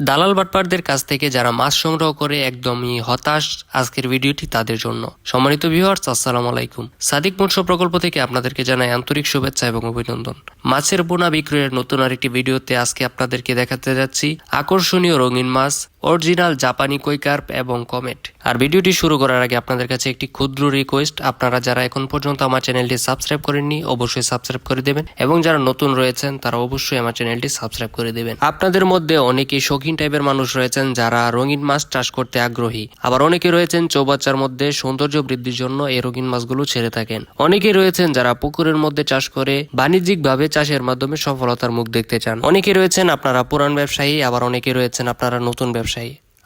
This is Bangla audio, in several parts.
দালাল বাটপারদের কাছ থেকে যারা মাছ সংগ্রহ করে একদমই হতাশ আজকের ভিডিওটি তাদের জন্য। সম্মানিত ভিউয়ার্স আসসালামু আলাইকুম। সাদিক মৎস্য প্রকল্প থেকে আপনাদেরকে জানাই আন্তরিক শুভেচ্ছা এবং অভিনন্দন। মাছের বোনা বিক্রয়ের নতুন আরেকটি ভিডিওতে আজকে আপনাদেরকে দেখাতে যাচ্ছি আকর্ষণীয় রঙিন মাছ অরিজিনাল জাপানি কৈকার্প এবং কমেট। আর ভিডিওটি শুরু করার আগে আপনাদের কাছে একটি ক্ষুদ্র রিকোয়েস্ট আপনারা যারা এখন পর্যন্ত আমার চ্যানেলটি সাবস্ক্রাইব করেননি, অবশ্যই সাবস্ক্রাইব করে দেবেন, এবং যারা নতুন রয়েছেন, তারা অবশ্যই আমার চ্যানেলটি সাবস্ক্রাইব করে দেবেন। আপনাদের মধ্যে অনেকেই শৌখিন টাইপের মানুষ রয়েছেন, যারা রঙিন মাছ চাষ করতে আগ্রহী। আবার অনেকে রয়েছেন চৌবাচ্চার মধ্যে সৌন্দর্য বৃদ্ধির জন্য এই রঙিন মাছগুলো ছেড়ে থাকেন। অনেকে রয়েছেন যারা পুকুরের মধ্যে চাষ করে বাণিজ্যিকভাবে চাষের মাধ্যমে সফলতার মুখ দেখতে চান। অনেকে রয়েছেন আপনারা পুরান ব্যবসায়ী, আবার অনেকে রয়েছেন আপনারা নতুন ব্যবসায়ী।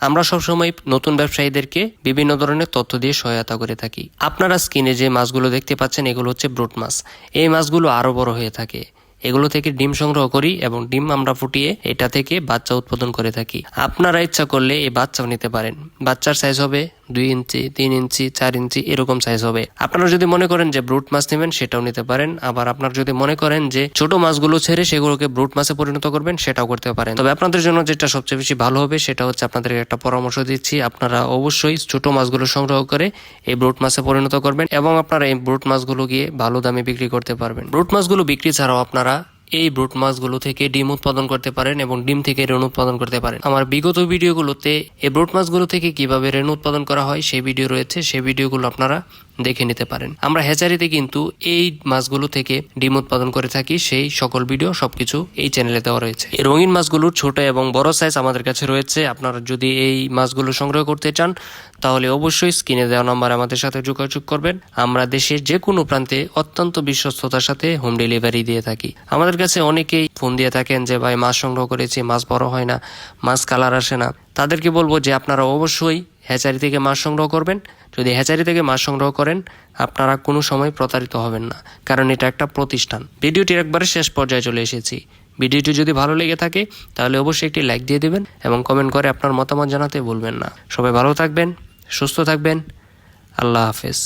আমরা সবসময় নতুন ব্যবসায়ীদেরকে বিভিন্ন ধরনের তথ্য দিয়ে সহায়তা করে থাকি। আপনারা স্কিনে যে মাছগুলো দেখতে পাচ্ছেন, এগুলো হচ্ছে ব্রুট মাছ। এই মাছগুলো আরও বড় হয়ে থাকে। এগুলো থেকে ডিম সংগ্রহ করি এবং ডিম আমরা ফুটিয়ে এটা থেকে বাচ্চা উৎপাদন করে থাকি। আপনারা ইচ্ছা করলে এই বাচ্চাও নিতে পারেন। বাচ্চার সাইজ হবে দুই ইঞ্চি, তিন ইঞ্চি, চার ইঞ্চি এরকম সাইজ হবে। আপনারা যদি মনে করেন যে ব্রুট মাছ নেবেন, সেটাও নিতে পারেন। আবার আপনার যদি মনে করেন যে ছোট মাছগুলো ছেড়ে সেগুলোকে ব্রুট মাছে পরিণত করবেন, সেটাও করতে পারেন। তবে আপনাদের জন্য যেটা সবচেয়ে বেশি ভালো হবে, সেটা হচ্ছে আপনাদেরকে একটা পরামর্শ দিচ্ছি। আপনারা অবশ্যই ছোট মাছগুলো সংগ্রহ করে এই ব্রুট মাছে পরিণত করবেন এবং আপনারা এই ব্রুট মাছগুলো গিয়ে ভালো দামে বিক্রি করতে পারবেন। ব্রুট মাছগুলো বিক্রি ছাড়াও আপনারা এই ব্রুট মাছগুলো থেকে ডিম উৎপাদন করতে পারেন এবং ডিম থেকে রেণু উৎপাদন করতে পারেন। আমার বিগত ভিডিওগুলোতে এই ব্রুট মাছগুলো থেকে কীভাবে রেণু উৎপাদন করা হয়, সেই ভিডিও রয়েছে। সেই ভিডিওগুলো আপনারা দেখে নিতে পারেন। আমরা হ্যাচারিতে কিন্তু এই মাছগুলো থেকে ডিম উৎপাদন করে থাকি। সেই সকল ভিডিও, সবকিছু এই চ্যানেলে দেওয়া রয়েছে। এই রঙিন মাছগুলোর ছোট এবং বড় সাইজ আমাদের কাছে রয়েছে। আপনারা যদি এই মাছগুলো সংগ্রহ করতে চান, তাহলে অবশ্যই স্ক্রিনে দেওয়া নাম্বার আমাদের সাথে যোগাযোগ করবেন। আমরা দেশের যে কোনো প্রান্তে অত্যন্ত বিশ্বস্ততার সাথে হোম ডেলিভারি দিয়ে থাকি। আমাদের কাছে অনেকেই ফোন দিয়ে থাকেন যে, ভাই, মাছ সংগ্রহ করেছি, মাছ বড় হয় না, মাছ কালার আসে না। তাদেরকে বলব যে, আপনারা অবশ্যই হ্যাচারি থেকে মাছ সংগ্রহ করবেন। যদি হ্যাচারি থেকে মাছ সংগ্রহ করেন, আপনারা কোনো সময় প্রতারিত হবেন না, কারণ এটা একটা প্রতিষ্ঠান। ভিডিওটির একবারে শেষ পর্যায়ে চলে এসেছি। ভিডিওটি যদি ভালো লেগে থাকে, তাহলে অবশ্যই একটি লাইক দিয়ে দেবেন এবং কমেন্ট করে আপনার মতামত জানাতে ভুলবেন না। সবাই ভালো থাকবেন, সুস্থ থাকবেন। আল্লাহ হাফেজ।